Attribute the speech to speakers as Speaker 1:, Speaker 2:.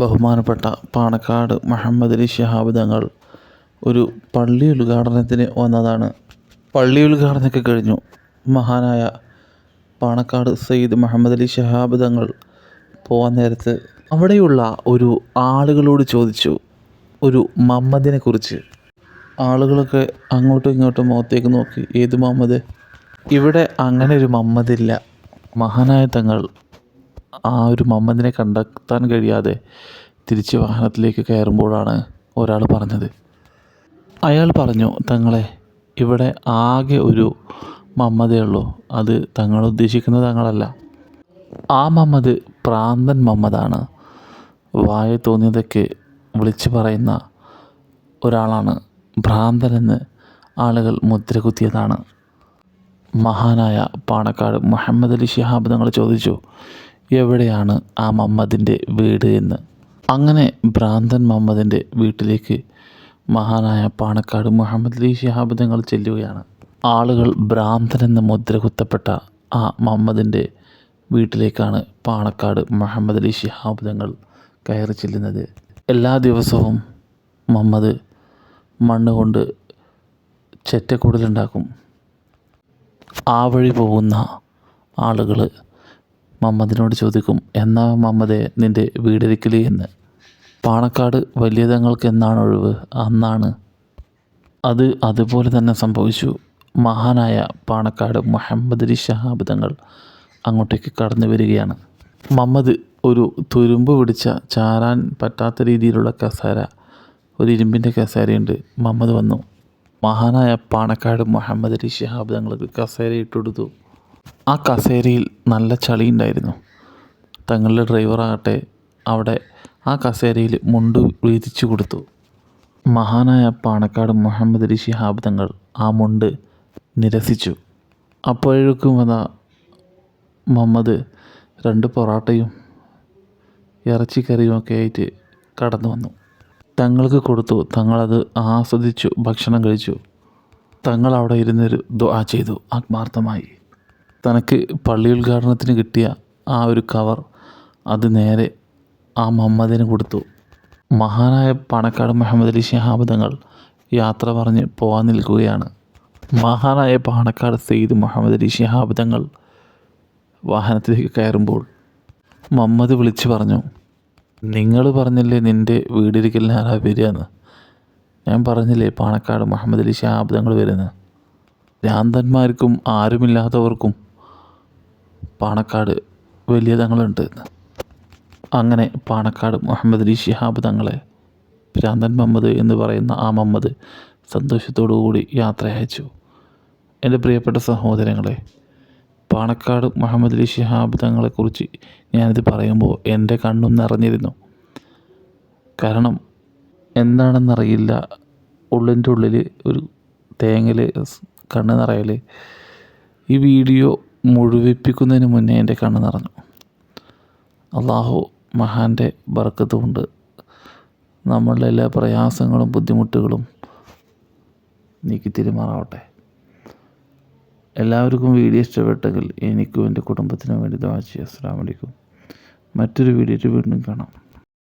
Speaker 1: ബഹുമാനപ്പെട്ട പാണക്കാട് മുഹമ്മദ് അലി ശിഹാബ് തങ്ങൾ ഒരു പള്ളി ഉദ്ഘാടനത്തിന് വന്നതാണ്. പള്ളി ഉദ്ഘാടനമൊക്കെ കഴിഞ്ഞു. മഹാനായ പാണക്കാട് സയ്യിദ് മുഹമ്മദ് അലി ശിഹാബ് തങ്ങൾ പോകാൻ നേരത്ത് അവിടെയുള്ള ഒരു ആളുകളോട് ചോദിച്ചു. ഒരു മമ്മദിനെ കുറിച്ച്. ആളുകളൊക്കെ അങ്ങോട്ടും ഇങ്ങോട്ടും മുഖത്തേക്ക് നോക്കി. ഏത് മമ്മദ് ഇവിടെ അങ്ങനെ ഒരു മമ്മദില്ല മഹാനായ തങ്ങൾ ആ ഒരു മമ്മദിനെ കണ്ടെത്താൻ കഴിയാതെ തിരിച്ച് വാഹനത്തിലേക്ക് കയറുമ്പോഴാണ് ഒരാൾ പറഞ്ഞത്. അയാൾ പറഞ്ഞു തങ്ങളെ ഇവിടെ ആകെ ഒരു മമ്മതേ ഉള്ളൂ. അത് തങ്ങൾ ഉദ്ദേശിക്കുന്ന തങ്ങളല്ല. ആ മമ്മത് പ്രാന്തൻ മമ്മദാണ്. വായ തോന്നിയതൊക്കെ വിളിച്ചു പറയുന്ന ഒരാളാണ് ഭ്രാന്തനെന്ന് ആളുകൾ മുദ്ര കുത്തിയതാണ് മഹാനായ പാണക്കാട് മുഹമ്മദ് അലി ശിഹാബ് തങ്ങൾ ചോദിച്ചു എവിടെയാണ് ആ മമ്മദിന്റെ വീട് എന്ന്? അങ്ങനെ ഭ്രാന്തൻ മമ്മദിന്റെ വീട്ടിലേക്ക് മഹാനായ പാണക്കാട് മുഹമ്മദ് അലി ഷിഹാബ് തങ്ങൾ ചെല്ലുകയാണ്. ആളുകൾ ഭ്രാന്തനെന്ന് മുദ്ര കുത്തപ്പെട്ട ആ മമ്മദിന്റെ വീട്ടിലേക്കാണ് പാണക്കാട് മുഹമ്മദ് അലി ഷിഹാബ് തങ്ങൾ കയറി ചെല്ലുന്നത്. എല്ലാ ദിവസവും മമ്മദ് മണ്ണ് കൊണ്ട് ചെറ്റക്കൂടലുണ്ടാക്കും. ആ വഴി പോകുന്ന ആളുകൾ മമ്മദിനോട് ചോദിക്കും എന്നാ മമ്മദെ നിന്റെ വീടൊരിക്കൽ എന്ന്? പാണക്കാട് വലിയതങ്ങൾക്ക് എന്നാണ് ഒഴിവ്? അന്നാണ്. അത് അതുപോലെ തന്നെ സംഭവിച്ചു. മഹാനായ പാണക്കാട് മുഹമ്മദ് അലി ശഹാബ് തങ്ങൾ അങ്ങോട്ടേക്ക് കടന്നു വരികയാണ്. മമ്മദ് ഒരു തുരുമ്പ് പിടിച്ച ചാരാൻ പറ്റാത്ത രീതിയിലുള്ള കസേര ഒരു ഇരുമ്പിന്റെ കസേരയുണ്ട്. മമ്മദ് വന്നു. മഹാനായ പാണക്കാട് മുഹമ്മദ് അലി ശിഹാബ് തങ്ങൾക്ക് കസേര ഇട്ടുകൊടുത്തു. ആ കസേരയിൽ നല്ല ചളി ഉണ്ടായിരുന്നു. തങ്ങളുടെ ഡ്രൈവറാകട്ടെ അവിടെ ആ കസേരയിൽ മുണ്ട് വീതിച്ചു കൊടുത്തു. മഹാനായ പാണക്കാട് മുഹമ്മദ് അലി ശിഹാബ് തങ്ങൾ ആ മുണ്ട് നിരസിച്ചു. അപ്പോഴേക്കും അതാ മുഹമ്മദ് രണ്ട് പൊറാട്ടയും ഇറച്ചിക്കറിയും ഒക്കെ ആയിട്ട് കടന്നു വന്നു. തങ്ങൾക്ക് കൊടുത്തു. തങ്ങളത് ആസ്വദിച്ചു ഭക്ഷണം കഴിച്ചു. തങ്ങൾ അവിടെ ഇരുന്നൊരു ദുആ ചെയ്തു ആത്മാർത്ഥമായി. തനക്ക് പള്ളി ഉദ്ഘാടനത്തിന് കിട്ടിയ ആ ഒരു കവർ അത് നേരെ ആ മുഹമ്മദിന് കൊടുത്തു. മഹാനായ പാണക്കാട് മുഹമ്മദ് അലി ശിഹാബ് തങ്ങൾ യാത്ര പറഞ്ഞ് പോകാൻ നിൽക്കുകയാണ്. മഹാനായ പാണക്കാട് സെയ്ദ് മുഹമ്മദ് അലി ശിഹാബ് തങ്ങൾ വാഹനത്തിലേക്ക് കയറുമ്പോൾ മുഹമ്മദ് വിളിച്ചു പറഞ്ഞു നിങ്ങൾ പറഞ്ഞില്ലേ നിന്റെ വീടിരിക്കലിന് ആരാ വരികയെന്ന് ഞാൻ പറഞ്ഞില്ലേ പാണക്കാട് മുഹമ്മദ് അലി ശിഹാബ് തങ്ങൾ വരുന്നത്? ഭ്രാന്തന്മാർക്കും ആരുമില്ലാത്തവർക്കും പാണക്കാട് വലിയ തങ്ങളുണ്ട്. അങ്ങനെ പാണക്കാട് മുഹമ്മദ് അലി ശിഹാബ് തങ്ങളെ ഭ്രാന്തൻ മുഹമ്മദ് എന്ന് പറയുന്ന ആ മുഹമ്മദ് സന്തോഷത്തോടു കൂടി യാത്ര അയച്ചു. എന്റെ പ്രിയപ്പെട്ട സഹോദരങ്ങളെ പാണക്കാട് മുഹമ്മദ് അലി ശിഹാബ് തങ്ങളെക്കുറിച്ച് ഞാനിത് പറയുമ്പോൾ എന്റെ കണ്ണും നിറഞ്ഞിരുന്നു. കാരണം എന്താണെന്നറിയില്ല ഉള്ളിന്റെ ഉള്ളിൽ ഒരു തേങ്ങൽ കണ്ണ് നിറയൽ ഈ വീഡിയോ മുഴുവിപ്പിക്കുന്നതിന് മുന്നേ എന്റെ കണ്ണ് നിറഞ്ഞു. അള്ളാഹു മഹാന്റെ ബർക്കത്ത് കൊണ്ട് നമ്മളുടെ എല്ലാ പ്രയാസങ്ങളും ബുദ്ധിമുട്ടുകളും നീക്കി തിരുമാറാവട്ടെ. എല്ലാവർക്കും വീഡിയോ ഇഷ്ടപ്പെട്ടെങ്കിൽ എനിക്കും എന്റെ കുടുംബത്തിനും വേണ്ടി ദുആ അസ്സാം വലിക്കും മറ്റൊരു വീഡിയോയിൽ വീണ്ടും കാണാം.